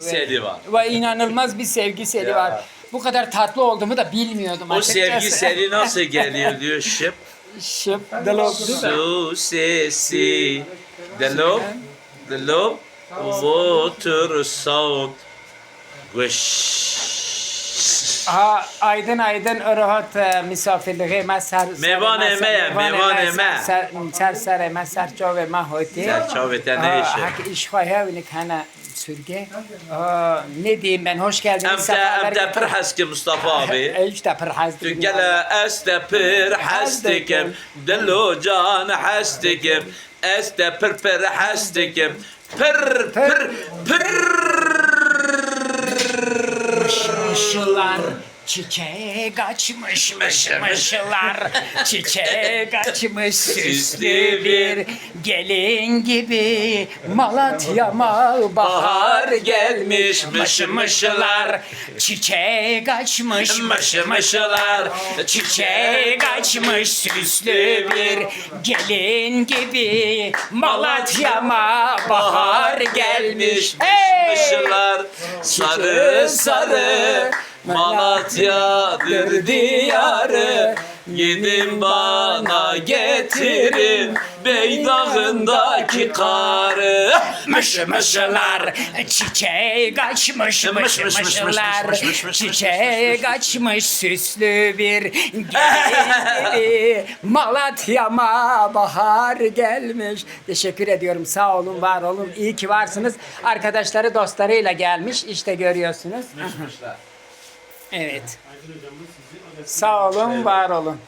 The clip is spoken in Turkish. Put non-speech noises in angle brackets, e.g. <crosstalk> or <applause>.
seli var. Ve inanılmaz bir sevgi seli Ya. var. Bu kadar tatlı olduğumu da bilmiyordum O açıkçası. sevgi seli nasıl geliyor <laughs> diyor şıp. Şıp, dalop, değil mi? Su sesi. Delop. Delop. Water sound. Güş. Ha, aydın aydın rahat e, misafirliğe mesar Mevan eme, mevan eme. Ser ser eme ser çove ma hoti. Serçavete ne Aa, işi? Hak iş hayavnik hana sürge. Ne diyeyim ben hoş geldiniz. Em de, sefalar em de getirdiniz. pir heski Mustafa abi. <laughs> İşte pır hazdı. Gele es de pir hestikim. Delo can hestikim. Es de pir pir hestikim. Pir pir pir. Işılar çiçek açmış mışlar çiçek açmış süslü bir gelin gibi. Malatya'ma bahar gelmiş mış mışlar çiçek açmış mış mışlar çiçek açmış süslü bir gelin gibi. Malatya'ma bahar gelmiş Hey! Mışlar sarı. sarı Malatya'dır diyarı Gidin bana getirin. Beydağındaki karı. Mış mışlar çiçek açmış Mış mış mış mış mış mışlar mış mış mış çiçek açmış süslü bir gibi <laughs> Malatya'ma bahar gelmiş. Teşekkür ediyorum. Sağ olun var olun. İyi ki varsınız. Arkadaşları dostlarıyla gelmiş. İşte görüyorsunuz. Evet. Sağ olun var olun.